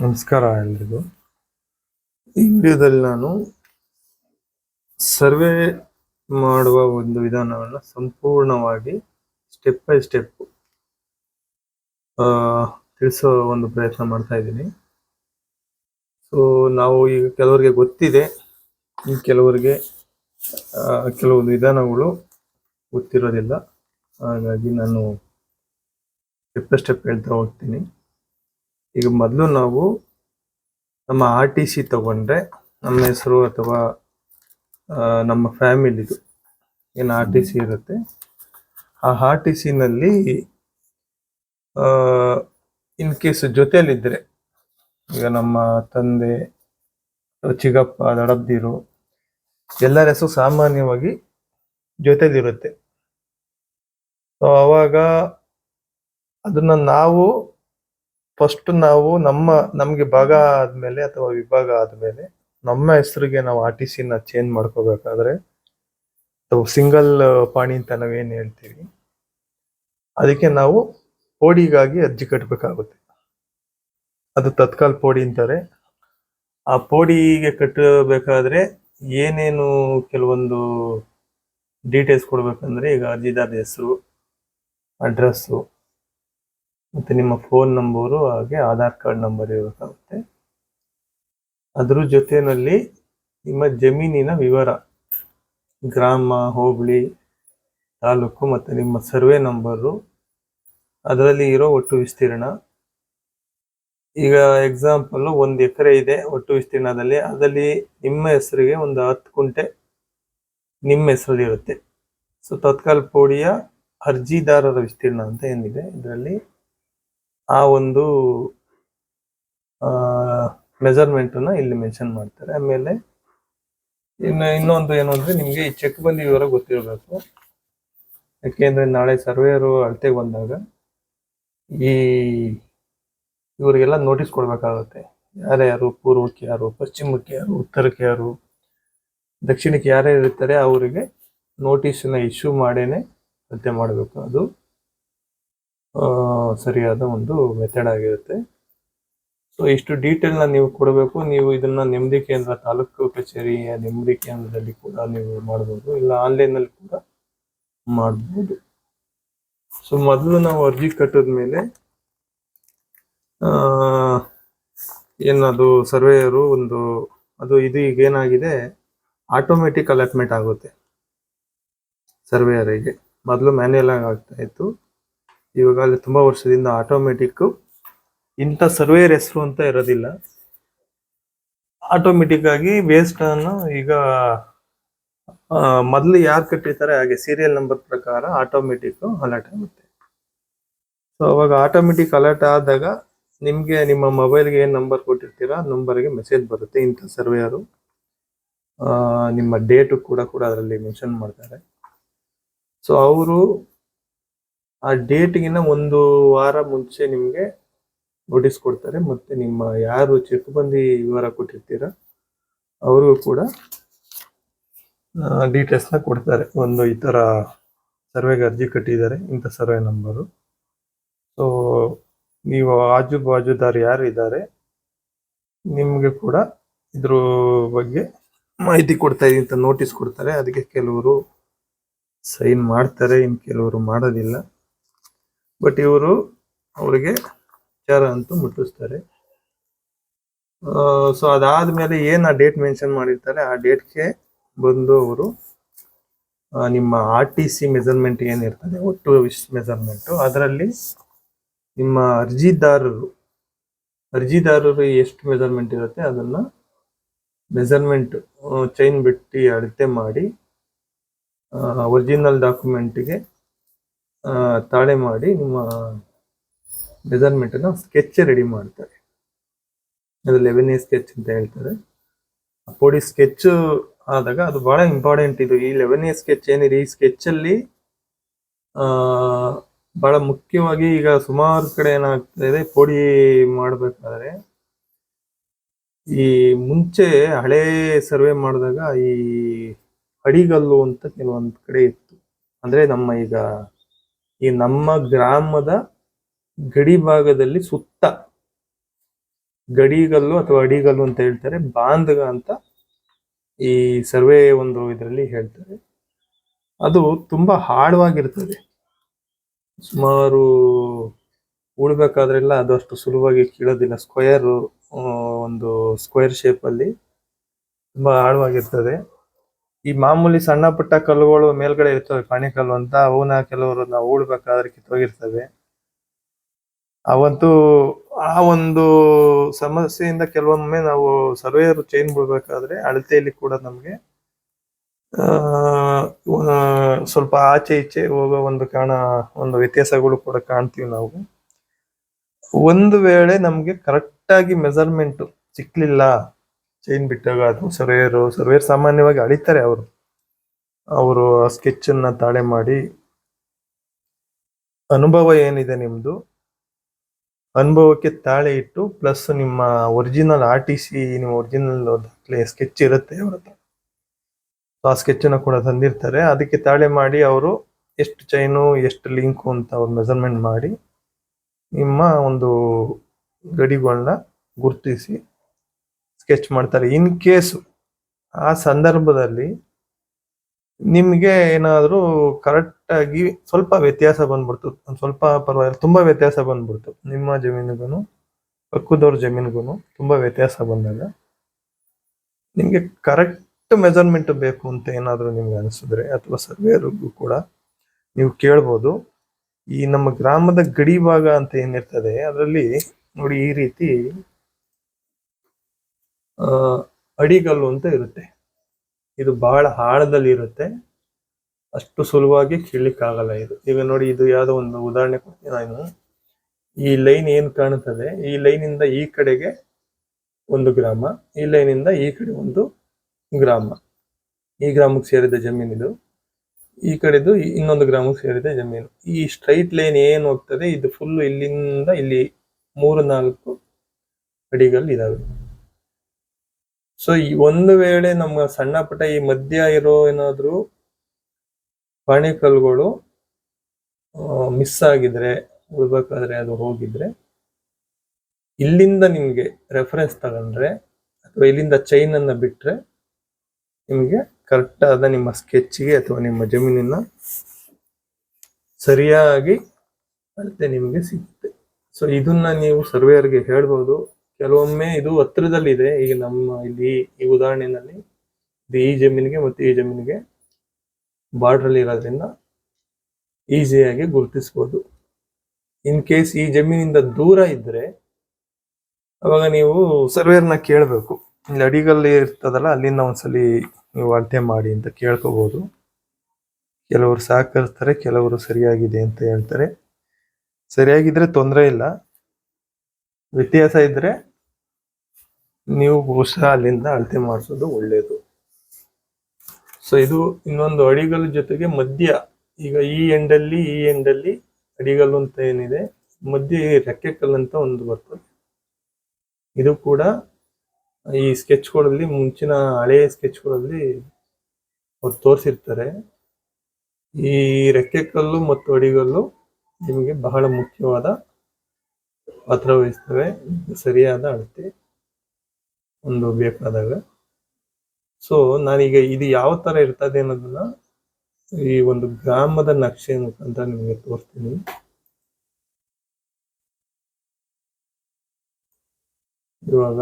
ನಮಸ್ಕಾರ ಎಲ್ರಿಗೂ. ಈ ವಿಡಿಯೋದಲ್ಲಿ ನಾನು ಸರ್ವೆ ಮಾಡುವ ಒಂದು ವಿಧಾನವನ್ನು ಸಂಪೂರ್ಣವಾಗಿ ಸ್ಟೆಪ್ ಬೈ ಸ್ಟೆಪ್ ತಿಳಿಸೋ ಒಂದು ಪ್ರಯತ್ನ ಮಾಡ್ತಾ ಇದ್ದೀನಿ. ಸೊ ನಾವು ಈಗ ಕೆಲವರಿಗೆ ಗೊತ್ತಿದೆ ಕೆಲವರಿಗೆ ಕೆಲವೊಂದು ವಿಧಾನಗಳು ಗೊತ್ತಿರೋದಿಲ್ಲ. ಹಾಗಾಗಿ ನಾನು ಸ್ಟೆಪ್ ಬೈ ಸ್ಟೆಪ್ ಹೇಳ್ತಾ ಹೋಗ್ತೀನಿ. ಈಗ ಮೊದಲು ನಾವು ನಮ್ಮ ಆರ್ ಟಿ ಸಿ ತಗೊಂಡ್ರೆ ನಮ್ಮ ಹೆಸರು ಅಥವಾ ನಮ್ಮ ಫ್ಯಾಮಿಲಿದು ಏನು ಆರ್ ಟಿ ಸಿ ಇರುತ್ತೆ, ಆ ಆರ್ ಟಿ ಸಿನಲ್ಲಿ ಇನ್ ಕೇಸ್ ಜೊತೆಯಲ್ಲಿದ್ದರೆ ಈಗ ನಮ್ಮ ತಂದೆ, ಚಿಗಪ್ಪ ದಡಬ್ದಿರು ಎಲ್ಲರ ಹೆಸರು ಸಾಮಾನ್ಯವಾಗಿ ಜೊತೆಲಿರುತ್ತೆ. ಸೊ ಅವಾಗ ಅದನ್ನ ನಾವು ಫಸ್ಟ್ ನಾವು ನಮ್ಮ, ನಮಗೆ ಭಾಗ ಆದ್ಮೇಲೆ ಅಥವಾ ವಿಭಾಗ ಆದ್ಮೇಲೆ ನಮ್ಮ ಹೆಸರಿಗೆ ನಾವು ಆರ್ ಟಿ ಸಿನ ಚೇಂಜ್ ಮಾಡ್ಕೋಬೇಕಾದ್ರೆ ಸಿಂಗಲ್ ಪಾಣಿ ಅಂತ ನಾವೇನ್ ಹೇಳ್ತೀವಿ? ಅದಕ್ಕೆ ನಾವು ಪೋಡಿಗಾಗಿ ಅರ್ಜಿ ಕಟ್ಟಬೇಕಾಗುತ್ತೆ ಅದು ತತ್ಕಾಲ್ ಪೋಡಿ ಅಂತಾರೆ. ಆ ಪೋಡಿಗೆ ಕಟ್ಟಬೇಕಾದ್ರೆ ಏನೇನು ಕೆಲವೊಂದು ಡೀಟೇಲ್ಸ್ ಕೊಡ್ಬೇಕಂದ್ರೆ ಈಗ ಅರ್ಜಿದಾರ ಹೆಸರು ಅಡ್ರೆಸ್ಸು ಮತ್ತೆ ನಿಮ್ಮ ಫೋನ್ ನಂಬರು ಹಾಗೆ ಆಧಾರ್ ಕಾರ್ಡ್ ನಂಬರ್ ಇರಬೇಕಾಗುತ್ತೆ. ಅದ್ರ ಜೊತೆಯಲ್ಲಿ ನಿಮ್ಮ ಜಮೀನಿನ ವಿವರ, ಗ್ರಾಮ, ಹೋಬಳಿ, ತಾಲೂಕು ಮತ್ತೆ ನಿಮ್ಮ ಸರ್ವೆ ನಂಬರು ಅದರಲ್ಲಿ ಇರೋ ಒಟ್ಟು ವಿಸ್ತೀರ್ಣ. ಈಗ ಎಕ್ಸಾಂಪಲ್ಲು ಒಂದು ಎಕರೆ ಇದೆ ಒಟ್ಟು ವಿಸ್ತೀರ್ಣದಲ್ಲಿ, ಅದರಲ್ಲಿ ನಿಮ್ಮ ಹೆಸರಿಗೆ ಒಂದು ಹತ್ತು ಕುಂಟೆ ನಿಮ್ಮ ಹೆಸರಲ್ಲಿ ಇರುತ್ತೆ. ಸೊ ತತ್ಕಾಲ್ ಪೋಡಿಯ ಅರ್ಜಿದಾರರ ವಿಸ್ತೀರ್ಣ ಅಂತ ಏನಿದೆ, ಇದರಲ್ಲಿ ಆ ಒಂದು ಮೆಜರ್ಮೆಂಟ್ ಅನ್ನ ಇಲ್ಲಿ ಮೆನ್ಷನ್ ಮಾಡ್ತಾರೆ. ಆಮೇಲೆ ಇನ್ನು ಇನ್ನೊಂದು ಏನು ಅಂದ್ರೆ ನಿಮ್ಗೆ ಈ ಚೆಕ್ ಬಂದಿ ವಿವರ ಗೊತ್ತಿರಬೇಕು. ಯಾಕೆಂದ್ರೆ ನಾಳೆ ಸರ್ವೇಯರು ಅಳತೆಗೆ ಬಂದಾಗ ಈ ಇವರಿಗೆಲ್ಲ ನೋಟಿಸ್ ಕೊಡ್ಬೇಕಾಗುತ್ತೆ. ಯಾರ್ಯಾರು ಪೂರ್ವಕ್ಕೆ ಯಾರು, ಪಶ್ಚಿಮಕ್ಕೆ ಯಾರು, ಉತ್ತರಕ್ಕೆ ಯಾರು, ದಕ್ಷಿಣಕ್ಕೆ ಯಾರ್ಯಾರು ಇರ್ತಾರೆ ಅವರಿಗೆ ನೋಟಿಸ್ನ ಇಶ್ಯೂ ಮಾಡೇನೆ ಅಳತೆ ಮಾಡಬೇಕು. ಅದು ಸರಿಯಾದ ಒಂದು ಮೆಥಡ್ ಆಗಿರುತ್ತೆ. ಸೊ ಇಷ್ಟು ಡೀಟೇಲ್ನ ನೀವು ಕೊಡಬೇಕು. ನೀವು ಇದನ್ನ ನೆಮ್ಮದಿ ಕೇಂದ್ರ ತಾಲೂಕು ಕಚೇರಿಯ ನೆಮ್ಮದಿ ಕೇಂದ್ರದಲ್ಲಿ ಕೂಡ ನೀವು ಮಾಡ್ಬೋದು. ಇಲ್ಲ ಆನ್ಲೈನಲ್ಲಿ ಕೂಡ ಮಾಡ್ಬೋದು. ಸೊ ಮೊದಲು ನಾವು ಅರ್ಜಿ ಕಟ್ಟಿದ್ಮೇಲೆ ಆ, ಏನದು ಸರ್ವೇಯರು ಒಂದು ಅದು ಇದು ಈಗ ಏನಾಗಿದೆ ಆಟೋಮೆಟಿಕ್ ಅಲಾಟ್ಮೆಂಟ್ ಆಗುತ್ತೆ. ಸರ್ವೇಯರಿಗೆ ಮೊದಲು ಮ್ಯಾನ್ಯಲ್ ಆಗಿ ಆಗ್ತಾ ಇತ್ತು. ಇವಾಗ ಅಲ್ಲಿ ತುಂಬಾ ವರ್ಷದಿಂದ ಆಟೋಮೆಟಿಕ್ ಇಂಥ ಸರ್ವೇಯರ್ ಹೆಸರು ಅಂತ ಇರೋದಿಲ್ಲ. ಆಟೋಮೆಟಿಕ್ ಆಗಿ ವೇಸ್ಟ್ ಅನ್ನು ಈಗ ಮೊದಲು ಯಾರು ಕಟ್ಟಿರ್ತಾರೆ ಹಾಗೆ ಸೀರಿಯಲ್ ನಂಬರ್ ಪ್ರಕಾರ ಆಟೋಮೆಟಿಕ್ ಅಲರ್ಟ್ ಆಗುತ್ತೆ. ಸೊ ಅವಾಗ ಆಟೋಮೆಟಿಕ್ ಅಲರ್ಟ್ ಆದಾಗ ನಿಮಗೆ ನಿಮ್ಮ ಮೊಬೈಲ್ಗೆ ಏನು ನಂಬರ್ ಕೊಟ್ಟಿರ್ತೀರಾ ನಂಬರ್ಗೆ ಮೆಸೇಜ್ ಬರುತ್ತೆ ಇಂಥ ಸರ್ವೇಯರು ನಿಮ್ಮ ಡೇಟು ಕೂಡ ಕೂಡ ಅದರಲ್ಲಿ ಮೆನ್ಷನ್ ಮಾಡ್ತಾರೆ. ಸೊ ಅವರು ಆ ಡೇಟ್ಗಿನ ಒಂದು ವಾರ ಮುಂಚೆ ನಿಮಗೆ ನೋಟಿಸ್ ಕೊಡ್ತಾರೆ. ಮತ್ತೆ ನಿಮ್ಮ ಯಾರು ಚೆಕ್ ಬಂದಿ ವಿವರ ಕೊಟ್ಟಿರ್ತೀರ, ಅವ್ರಿಗೂ ಕೂಡ ಡೀಟೇಲ್ಸ್ನ ಕೊಡ್ತಾರೆ. ಒಂದು ಈ ಥರ ಸರ್ವೆಗೆ ಅರ್ಜಿ ಕಟ್ಟಿದ್ದಾರೆ, ಇಂಥ ಸರ್ವೆ ನಂಬರು ಸೊ ನೀವು ಆಜು ಬಾಜುದಾರ್ ಯಾರು ಇದ್ದಾರೆ, ನಿಮಗೆ ಕೂಡ ಇದ್ರ ಬಗ್ಗೆ ಮಾಹಿತಿ ಕೊಡ್ತಾ ಇದ್ದೀನಿ ಅಂತ ನೋಟಿಸ್ ಕೊಡ್ತಾರೆ. ಅದಕ್ಕೆ ಕೆಲವರು ಸೈನ್ ಮಾಡ್ತಾರೆ, ಇನ್ನು ಕೆಲವರು ಮಾಡೋದಿಲ್ಲ. ಬಟ್ ಇವರು ಅವರಿಗೆ ವಿಚಾರ ಅಂತೂ ಮುಟ್ಟಿಸ್ತಾರೆ. ಸೊ ಅದಾದ್ಮೇಲೆ ಏನು ಆ ಡೇಟ್ ಮೆನ್ಷನ್ ಮಾಡಿರ್ತಾರೆ, ಆ ಡೇಟ್ಗೆ ಬಂದು ಅವರು ನಿಮ್ಮ ಆರ್ ಟಿ ಸಿ ಮೆಜರ್ಮೆಂಟ್ ಏನಿರ್ತದೆ ಒಟ್ಟು ಮೆಜರ್ಮೆಂಟು ಅದರಲ್ಲಿ ನಿಮ್ಮ ಅರ್ಜಿದಾರರು ಅರ್ಜಿದಾರರು ಎಷ್ಟು ಮೆಜರ್ಮೆಂಟ್ ಇರುತ್ತೆ, ಅದನ್ನ ಮೆಜರ್ಮೆಂಟ್ ಚೈನ್ ಬಿಟ್ಟು ಅಳತೆ ಮಾಡಿ ಒರಿಜಿನಲ್ ಡಾಕ್ಯುಮೆಂಟ್ಗೆ ತಾಳೆ ಮಾಡಿ ನಿಮ್ಮ ಮೆಜರ್ಮೆಂಟನ್ನು ಸ್ಕೆಚ್ ರೆಡಿ ಮಾಡ್ತಾರೆ. ಅದು ಲೆವೆನ್ ಎ ಸ್ಕೆಚ್ ಅಂತ ಹೇಳ್ತಾರೆ. ಪೋಡಿ ಸ್ಕೆಚ್ ಆದಾಗ ಅದು ಬಹಳ ಇಂಪಾರ್ಟೆಂಟ್ ಇದು. ಈ ಲೆವೆನ್ ಎ ಸ್ಕೆಚ್ ಏನಿದೆ, ಈ ಸ್ಕೆಚ್ ಅಲ್ಲಿ, ಆ, ಬಹಳ ಮುಖ್ಯವಾಗಿ ಈಗ ಸುಮಾರು ಕಡೆ ಏನಾಗ್ತಾ ಇದೆ, ಪೋಡಿ ಮಾಡಬೇಕಾದ್ರೆ ಈ ಮುಂಚೆ ಹಳೆ ಸರ್ವೆ ಮಾಡಿದಾಗ ಈ ಅಡಿಗಲ್ಲು ಅಂತ ಕೆಲವೊಂದು ಕಡೆ ಇತ್ತು. ಅಂದ್ರೆ ನಮ್ಮ ಈಗ ಈ ನಮ್ಮ ಗ್ರಾಮದ ಗಡಿ ಭಾಗದಲ್ಲಿ ಸುತ್ತ ಗಡಿಗಲ್ಲು ಅಥವಾ ಅಡಿಗಲ್ಲು ಅಂತ ಹೇಳ್ತಾರೆ ಬಾಂಧಗ ಅಂತ ಈ ಸರ್ವೆ ಒಂದು ಇದರಲ್ಲಿ ಹೇಳ್ತಾರೆ. ಅದು ತುಂಬಾ ಆಳವಾಗಿರ್ತದೆ ಸುಮಾರು ಉಳ್ಬೇಕಾದ್ರೆಲ್ಲ ಅದು ಅಷ್ಟು ಸುಲಭವಾಗಿ ಕೀಳೋದಿಲ್ಲ. ಸ್ಕ್ವೇರ್ ಒಂದು ಸ್ಕ್ವೇರ್ ಶೇಪ್ ಅಲ್ಲಿ ತುಂಬಾ ಆಳವಾಗಿರ್ತದೆ ಈ ಮಾಮೂಲಿ ಸಣ್ಣ ಪುಟ್ಟ ಕಲ್ಲುಗಳು ಮೇಲ್ಗಡೆ ಇರ್ತವೆ ಕಲ್ಲು ಅಂತ ಅವನ್ನ ಕೆಲವರು ನಾವು ಉಳ್ಬೇಕಾದ್ರೆ ಕಿತ್ತೋಗಿರ್ತವೆ. ಅವಂತೂ ಆ ಒಂದು ಸಮಸ್ಯೆಯಿಂದ ಕೆಲವೊಮ್ಮೆ ನಾವು ಸರ್ವೇಯರ್ ಚೈನ್ ಬಿಡ್ಬೇಕಾದ್ರೆ ಅಳತೆಯಲ್ಲಿ ಕೂಡ ನಮಗೆ ಆ, ಸ್ವಲ್ಪ ಆಚೆ ಈಚೆ ಹೋಗೋ ಒಂದು ಕಾರಣ ಒಂದು ವ್ಯತ್ಯಾಸಗಳು ಕೂಡ ಕಾಣ್ತೀವಿ ನಾವು. ಒಂದು ವೇಳೆ ನಮ್ಗೆ ಕರೆಕ್ಟ್ ಆಗಿ ಮೆಜರ್ಮೆಂಟ್ ಸಿಕ್ಲಿಲ್ಲ ಚೈನ್ ಬಿಟ್ಟಾಗ ಅದು ಸರ್ವೇರು, ಸರ್ವೇರ್ ಸಾಮಾನ್ಯವಾಗಿ ಅಳಿತಾರೆ ಅವರು. ಅವರು ಸ್ಕೆಚ್ ಅನ್ನ ತಾಳೆ ಮಾಡಿ, ಅನುಭವ ಏನಿದೆ ನಿಮ್ಮದು ಅನುಭವಕ್ಕೆ ತಾಳೆ ಇಟ್ಟು ಪ್ಲಸ್ ನಿಮ್ಮ ಒರಿಜಿನಲ್ ಆರ್ ಟಿ ಸಿ ನಿಮ್ಮ ಒರಿಜಿನಲ್ ದಾಖಲೆ ಸ್ಕೆಚ್ ಇರುತ್ತೆ ಅವ್ರ ಹತ್ರ. ಆ ಸ್ಕೆಚ್ ಅನ್ನ ಕೂಡ ತಂದಿರ್ತಾರೆ. ಅದಕ್ಕೆ ತಾಳೆ ಮಾಡಿ ಅವರು ಎಷ್ಟು ಚೈನು ಎಷ್ಟು ಲಿಂಕು ಅಂತ ಅವ್ರು ಮೆಸರ್ಮೆಂಟ್ ಮಾಡಿ, ನಿಮ್ಮ ಒಂದು ಗಡಿಗಳನ್ನ ಗುರುತಿಸಿ ಸ್ಕೆಚ್ ಮಾಡ್ತಾರೆ. ಇನ್ ಕೇಸ್, ಆ ಸಂದರ್ಭದಲ್ಲಿ ನಿಮ್ಗೆ ಏನಾದ್ರೂ ಕರೆಕ್ಟ್ ಆಗಿ ಸ್ವಲ್ಪ ವ್ಯತ್ಯಾಸ ಬಂದ್ಬಿಡ್ತು. ಸ್ವಲ್ಪ ಪರವಾಗಿಲ್ಲ, ತುಂಬಾ ವ್ಯತ್ಯಾಸ ಬಂದ್ಬಿಡ್ತು. ನಿಮ್ಮ ಜಮೀನಿಗೂ ಪಕ್ಕದವ್ರ ಜಮೀನಿಗೂ ತುಂಬಾ ವ್ಯತ್ಯಾಸ ಬಂದಾಗ ನಿಮ್ಗೆ ಕರೆಕ್ಟ್ ಮೆಜರ್ಮೆಂಟ್ ಬೇಕು ಅಂತ ಏನಾದರೂ ನಿಮ್ಗೆ ಅನಿಸಿದ್ರೆ ಅಥವಾ ಸರ್ವೇರ್ಗೂ ಕೂಡ ನೀವು ಕೇಳ್ಬೋದು. ಈ ನಮ್ಮ ಗ್ರಾಮದ ಗಡಿ ಭಾಗ ಅಂತ ಏನಿರ್ತದೆ, ಅದರಲ್ಲಿ ನೋಡಿ ಈ ರೀತಿ ಅಡಿಗಲ್ಲು ಅಂತ ಇರುತ್ತೆ. ಇದು ಬಹಳ ಆಳದಲ್ಲಿ ಇರುತ್ತೆ. ಅಷ್ಟು ಸುಲಭವಾಗಿ ಕೀಳಲಿಕ್ಕಾಗಲ್ಲ ಇದು. ಈಗ ನೋಡಿ, ಇದು ಯಾವುದೋ ಒಂದು ಉದಾಹರಣೆ ಕೊಡ್ತೀನಿ ನಾನು. ಈ ಲೈನ್ ಏನು ಕಾಣುತ್ತದೆ ಈ ಲೈನ್ ಇಂದ ಈ ಕಡೆಗೆ ಒಂದು ಗ್ರಾಮ, ಈ ಲೈನ್ ಇಂದ ಈ ಕಡೆ ಒಂದು ಗ್ರಾಮ. ಈ ಗ್ರಾಮಕ್ಕೆ ಸೇರಿದ ಜಮೀನಿದು ಈ ಕಡೆದು ಇನ್ನೊಂದು ಗ್ರಾಮಕ್ಕೆ ಸೇರಿದ ಜಮೀನು. ಈ ಸ್ಟ್ರೈಟ್ ಲೈನ್ ಏನು ಹೋಗ್ತದೆ? ಇದು ಫುಲ್ ಇಲ್ಲಿಂದ ಇಲ್ಲಿ ಮೂರು ನಾಲ್ಕು ಅಡಿಗಳು ಇದಾವೆ. ಸೊ ಈ ಒಂದು ವೇಳೆ ನಮ್ಮ ಸಣ್ಣ ಪುಟ್ಟ ಈ ಮಧ್ಯ ಇರೋ ಏನಾದ್ರು ಪಾಣಿಕಲ್ಗಳು ಮಿಸ್ ಆಗಿದ್ರೆ, ಉಳ್ಬೇಕಾದ್ರೆ ಅದು ಹೋಗಿದ್ರೆ, ಇಲ್ಲಿಂದ ನಿಮ್ಗೆ ರೆಫರೆನ್ಸ್ ತಗೊಂಡ್ರೆ, ಅಥವಾ ಇಲ್ಲಿಂದ ಚೈನ್ ಅನ್ನ ಬಿಟ್ರೆ, ನಿಮ್ಗೆ ಕರೆಕ್ಟ್ ಆದ ನಿಮ್ಮ ಸ್ಕೆಚ್ಗೆ ಅಥವಾ ನಿಮ್ಮ ಜಮೀನಿನ ಸರಿಯಾಗಿ ಅಳತೆ ನಿಮಗೆ ಸಿಗುತ್ತೆ. ಸೊ ಇದನ್ನ ನೀವು ಸರ್ವೇಯರ್ಗೆ ಹೇಳ್ಬೋದು. ಕೆಲವೊಮ್ಮೆ ಇದು ಹತ್ತಿರದಲ್ಲಿದೆ ಈಗ ನಮ್ಮ ಇಲ್ಲಿ ಈ ಉದಾಹರಣೆಯಲ್ಲಿ ಇದು ಈ ಜಮೀನಿಗೆ ಮತ್ತು ಈ ಜಮೀನಿಗೆ ಬಾರ್ಡರ್ ಅಲ್ಲಿ ಇರೋದ್ರಿಂದ ಈಸಿಯಾಗಿ ಗುರುತಿಸ್ಬೋದು. ಇನ್ ಕೇಸ್ ಈ ಜಮೀನಿಂದ ದೂರ ಇದ್ದರೆ ಅವಾಗ ನೀವು ಸರ್ವೇರ್ನ ಕೇಳಬೇಕು. ಇಲ್ಲಿ ಅಡಿಗಲ್ಲಿ ಇರ್ತದಲ್ಲ, ಅಲ್ಲಿಂದ ಒಂದ್ಸಲಿ ನೀವು ಅಳತೆ ಮಾಡಿ ಅಂತ ಕೇಳ್ಕೋಬಹುದು ಕೆಲವರು ಸಹಕರಿಸ್ತಾರೆ, ಕೆಲವರು ಸರಿಯಾಗಿದೆ ಅಂತ ಹೇಳ್ತಾರೆ. ಸರಿಯಾಗಿದ್ರೆ ತೊಂದರೆ ಇಲ್ಲ. ವ್ಯತ್ಯಾಸ ಇದ್ರೆ ನೀವು ಬಹುಶಃ ಅಲ್ಲಿಂದ ಅಳತೆ ಮಾಡಿಸೋದು ಒಳ್ಳೆಯದು ಸೊ ಇದು ಇನ್ನೊಂದು ಅಡಿಗಲ್ಲು ಜೊತೆಗೆ ಮಧ್ಯ, ಈಗ ಈ ಎಂಡಲ್ಲಿ ಈ ಎಂಡಲ್ಲಿ ಅಡಿಗಲ್ಲು ಅಂತ ಏನಿದೆ, ಮಧ್ಯ ರೆಕ್ಕೆ ಕಲ್ಲು ಅಂತ ಒಂದು ಬರ್ತದೆ. ಇದು ಕೂಡ ಈ ಸ್ಕೆಚ್ಗಳಲ್ಲಿ ಮುಂಚಿನ ಹಳೆಯ ಸ್ಕೆಚ್ಗಳಲ್ಲಿ ಅವ್ರು ತೋರಿಸಿರ್ತಾರೆ. ಈ ರೆಕ್ಕೆ ಕಲ್ಲು ಮತ್ತು ಅಡಿಗಲ್ಲು ನಿಮಗೆ ಬಹಳ ಮುಖ್ಯವಾದ ಪಾತ್ರ ವಹಿಸ್ತವೆ. ಸರಿಯಾದ ಅಳತೆ ಒಂದು ಬೇಕಾದಾಗ. ಸೊ ನಾನೀಗ ಇದು ಯಾವ ತರ ಇರ್ತದೆ ಅನ್ನೋದನ್ನ ಈ ಒಂದು ಗ್ರಾಮದ ನಕ್ಷೆ ಅಂತ ನಿಮಗೆ ತೋರಿಸ್ತೀನಿ. ಇವಾಗ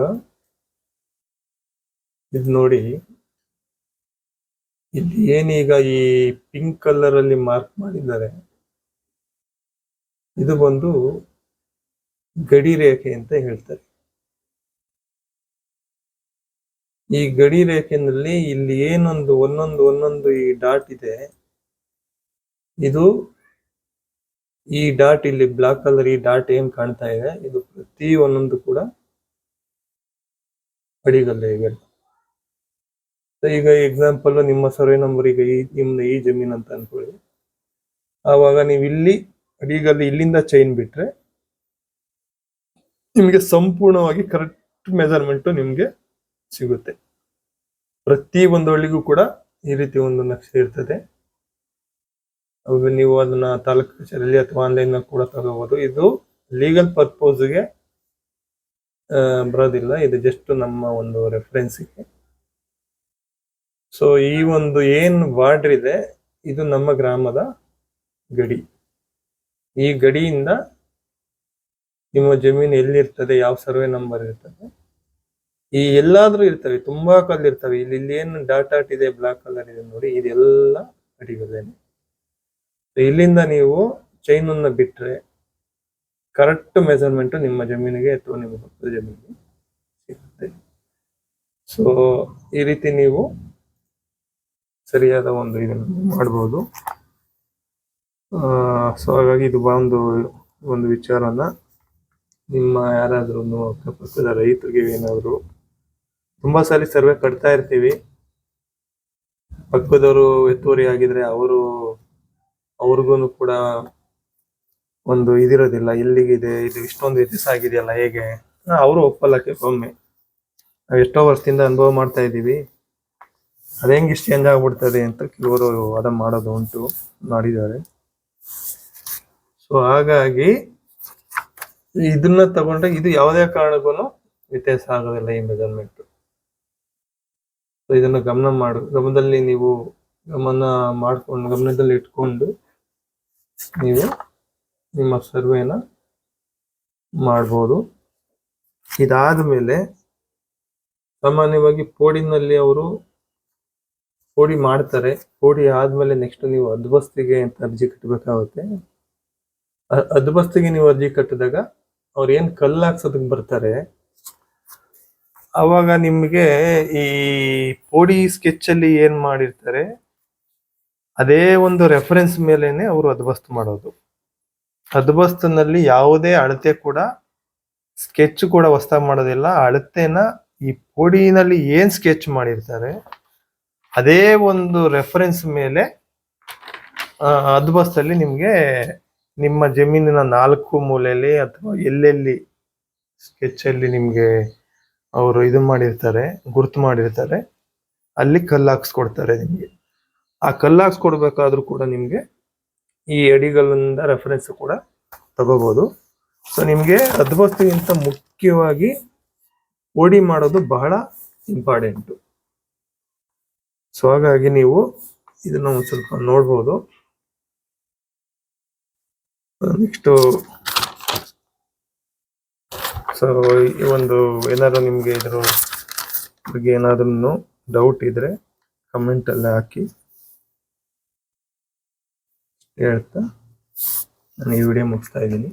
ಇದು ನೋಡಿ. ಇಲ್ಲಿ ಏನೀಗ ಈ ಪಿಂಕ್ ಕಲರ್ ಅಲ್ಲಿ ಮಾರ್ಕ್ ಮಾಡಿದ್ದಾರೆ. ಇದು ಬಂದು ಗಡಿ ರೇಖೆ ಅಂತ ಹೇಳ್ತಾರೆ. ಈ ಗಡಿ ರೇಖೆನಲ್ಲಿ ಇಲ್ಲಿ ಏನೊಂದು, ಒಂದೊಂದು ಒಂದೊಂದು ಈ ಡಾಟ್ ಇದೆ. ಇದು ಈ ಡಾಟ್ ಇಲ್ಲಿ ಬ್ಲಾಕ್ ಕಲರ್ ಈ ಡಾಟ್ ಏನ್ ಕಾಣ್ತಾ ಇದೆ, ಇದು ಪ್ರತಿ ಒಂದೊಂದು ಕೂಡ ಅಡಿಗಲ್ಲ So, ಈಗ ಎಕ್ಸಾಂಪಲ್ ನಿಮ್ಮ ಸರ್ವೆ ನಂಬರ್ ಈಗ ಈ, ನಿಮ್ದು ಈ ಜಮೀನ್ ಅಂತ ಅನ್ಕೊಳ್ಳಿ. ಆವಾಗ ನೀವು ಇಲ್ಲಿ, ಅಡಿಗಲ್ಲಿ ಇಲ್ಲಿಂದ ಚೈನ್ ಬಿಟ್ರೆ ನಿಮಗೆ ಸಂಪೂರ್ಣವಾಗಿ ಕರೆಕ್ಟ್ ಮೆಜರ್ಮೆಂಟ್ ನಿಮಗೆ ಸಿಗುತ್ತೆ. ಪ್ರತಿ ಒಂದು ಹಳ್ಳಿಗೂ ಕೂಡ ಈ ರೀತಿ ಒಂದು ನಕ್ಷೆ ಇರ್ತದೆ. ನೀವು ಅದನ್ನ ತಾಲೂಕು ಕಚೇರಿಯಲ್ಲಿ ಅಥವಾ ಆನ್ಲೈನ್ ಕೂಡ ತಗೋಬಹುದು ಇದು ಲೀಗಲ್ ಪರ್ಪೋಸ್ಗೆ ಬರೋದಿಲ್ಲ. ಇದು ಜಸ್ಟ್ ನಮ್ಮ ಒಂದು ರೆಫರೆನ್ಸಿಗೆ ಸೊ ಈ ಒಂದು ಏನ್ ಬಾರ್ಡರ್ ಇದೆ, ಇದು ನಮ್ಮ ಗ್ರಾಮದ ಗಡಿ. ಈ ಗಡಿಯಿಂದ ನಿಮ್ಮ ಜಮೀನು ಎಲ್ಲಿರ್ತದೆ, ಯಾವ ಸರ್ವೆ ನಂಬರ್ ಇರ್ತದೆ. ಈ ಎಲ್ಲಾದ್ರೂ ಇರ್ತವೆ, ತುಂಬಾ ಕಲ್ಲು ಇರ್ತವೆ. ಇಲ್ಲಿ ಇಲ್ಲಿ ಏನು ಡಾಟ್ ಡಾಟ್ ಇದೆ ಬ್ಲಾಕ್ ಕಲರ್ ಇದೆ ನೋಡಿ, ಇದೆಲ್ಲ ಅಡಿಗಲ್ಲೇನೆ ಇಲ್ಲಿಂದ ನೀವು ಚೈನ್ ಅನ್ನ ಬಿಟ್ರೆ ಕರೆಕ್ಟ್ ಮೆಜರ್ಮೆಂಟ್ ನಿಮ್ಮ ಜಮೀನಿಗೆ ಅಥವಾ ನಿಮ್ಮ ಭಕ್ತ ಜಮೀನಿಗೆ ಸಿಗುತ್ತೆ. ಸೊ ಈ ರೀತಿ ನೀವು ಸರಿಯಾದ ಒಂದು ಇದನ್ನು ಮಾಡಬಹುದು ಸೊ, ಹಾಗಾಗಿ ಇದು ಒಂದು ಒಂದು ವಿಚಾರನ ನಿಮ್ಮ ಯಾರಾದ್ರೂ ಅಕ್ಕಪಕ್ಕದ ರೈತರಿಗೆ ಏನಾದ್ರು ತುಂಬಾ ಸಾರಿ ಸರ್ವೆ ಕಟ್ತಾ ಇರ್ತೀವಿ. ಪಕ್ಕದವರು ಎತ್ತುವರಿ ಆಗಿದ್ರೆ ಅವರು ಅವ್ರಿಗೂ ಕೂಡ ಒಂದು ಇದಿರೋದಿಲ್ಲ, ಎಲ್ಲಿಗಿದೆ, ಇದು ಇಷ್ಟೊಂದು ವ್ಯತ್ಯಾಸ ಆಗಿದೆಯಲ್ಲ ಹೇಗೆ? ಅವರು ಒಪ್ಪಲ್ಲ ಕೆಲವೊಮ್ಮೆ ನಾವು ಎಷ್ಟೋ ವರ್ಷದಿಂದ ಅನುಭವ ಮಾಡ್ತಾ ಇದ್ದೀವಿ. ಅದು ಹೆಂಗೆ ಇಷ್ಟು ಚೇಂಜ್ ಆಗ್ಬಿಡ್ತದೆ ಅಂತ ಕೆಲವರು ವಾದ ಮಾಡೋದು ಉಂಟು, ಮಾಡಿದ್ದಾರೆ. ಸೊ ಹಾಗಾಗಿ ಇದನ್ನ ತಗೊಂಡ್ರೆ ಇದು ಯಾವುದೇ ಕಾರಣಕ್ಕೂ ವ್ಯತ್ಯಾಸ ಆಗೋದಿಲ್ಲ ಈ ಮೆಜರ್ಮೆಂಟ್ ಇದನ್ನ ಗಮನ ಮಾಡು, ಗಮನದಲ್ಲಿ ನೀವು ಗಮನ ಮಾಡ್ಕೊಂಡು, ಗಮನದಲ್ಲಿ ಇಟ್ಕೊಂಡು ನೀವು ನಿಮ್ಮ ಸರ್ವೇನ ಮಾಡ್ಬೋದು. ಇದಾದ ಮೇಲೆ ಸಾಮಾನ್ಯವಾಗಿ ಪೋಡಿನಲ್ಲಿ ಅವರು ಪೋಡಿ ಮಾಡ್ತಾರೆ, ಪೋಡಿ ಆದ್ಮೇಲೆ ನೆಕ್ಸ್ಟ್ ನೀವು ಅದ್ಬಸ್ತಿಗೆ ಅಂತ ಅರ್ಜಿ ಕಟ್ಟಬೇಕಾಗುತ್ತೆ ಅದ್ಬಸ್ತಿಗೆ ನೀವು ಅರ್ಜಿ ಕಟ್ಟಿದಾಗ ಅವ್ರು ಏನು ಕಲ್ಲು ಹಾಕ್ಸೋದಕ್ಕೆ ಬರ್ತಾರೆ? ಅವಾಗ ನಿಮಗೆ ಈ ಪೋಡಿ ಸ್ಕೆಚ್ ಅಲ್ಲಿ ಏನ್ ಮಾಡಿರ್ತಾರೆ, ಅದೇ ಒಂದು ರೆಫರೆನ್ಸ್ ಮೇಲೆನೆ ಅವರು ಅದಬಸ್ತು ಮಾಡೋದು. ಅದ್ಬಸ್ತ್ನಲ್ಲಿ ಯಾವುದೇ ಅಳತೆ ಕೂಡ ಸ್ಕೆಚ್ ಕೂಡ ಹೊಸ್ತಾಗಿ ಮಾಡೋದಿಲ್ಲ. ಅಳತೆನ ಈ ಪೋಡಿನಲ್ಲಿ ಏನ್ ಸ್ಕೆಚ್ ಮಾಡಿರ್ತಾರೆ, ಅದೇ ಒಂದು ರೆಫರೆನ್ಸ್ ಮೇಲೆ ಅದ್ಬಸ್ತಲ್ಲಿ ನಿಮ್ಗೆ ನಿಮ್ಮ ಜಮೀನಿನ ನಾಲ್ಕು ಮೂಲೆಯಲ್ಲಿ ಅಥವಾ ಎಲ್ಲೆಲ್ಲಿ ಸ್ಕೆಚ್ ಅಲ್ಲಿ ನಿಮ್ಗೆ ಅವರು ಇದು ಮಾಡಿರ್ತಾರೆ, ಗುರುತು ಮಾಡಿರ್ತಾರೆ, ಅಲ್ಲಿ ಕಲ್ಲು ಹಾಕ್ಸ್ಕೊಡ್ತಾರೆ ನಿಮಗೆ. ಆ ಕಲ್ಲಾಕ್ಸ್ ಹಾಕ್ಸ್ಕೊಡ್ಬೇಕಾದ್ರೂ ಕೂಡ ನಿಮಗೆ ಈ ಎಡಿಗಳಿಂದ ರೆಫರೆನ್ಸ್ ಕೂಡ ತಗೋಬಹುದು ಸೊ ನಿಮಗೆ ಅದ್ಭುತಗಿಂತ ಮುಖ್ಯವಾಗಿ ಓಡಿ ಮಾಡೋದು ಬಹಳ ಇಂಪಾರ್ಟೆಂಟು ಸೊ ಹಾಗಾಗಿ ನೀವು ಇದನ್ನ ಒಂದು ಸ್ವಲ್ಪ ನೋಡ್ಬೋದು. ನೆಕ್ಸ್ಟ್ ಸೊ ಈ ಒಂದು ಏನಾದ್ರು ನಿಮ್ಗೆ ಇದ್ರ ಬಗ್ಗೆ ಏನಾದ್ರೂ ಡೌಟ್ ಇದ್ರೆ ಕಮೆಂಟ್ ಅಲ್ಲಿ ಹಾಕಿ. ಹೇಳ್ತಾ ನಾನು ಈ ವಿಡಿಯೋ ಮುಗಿಸ್ತಾ ಇದ್ದೀನಿ.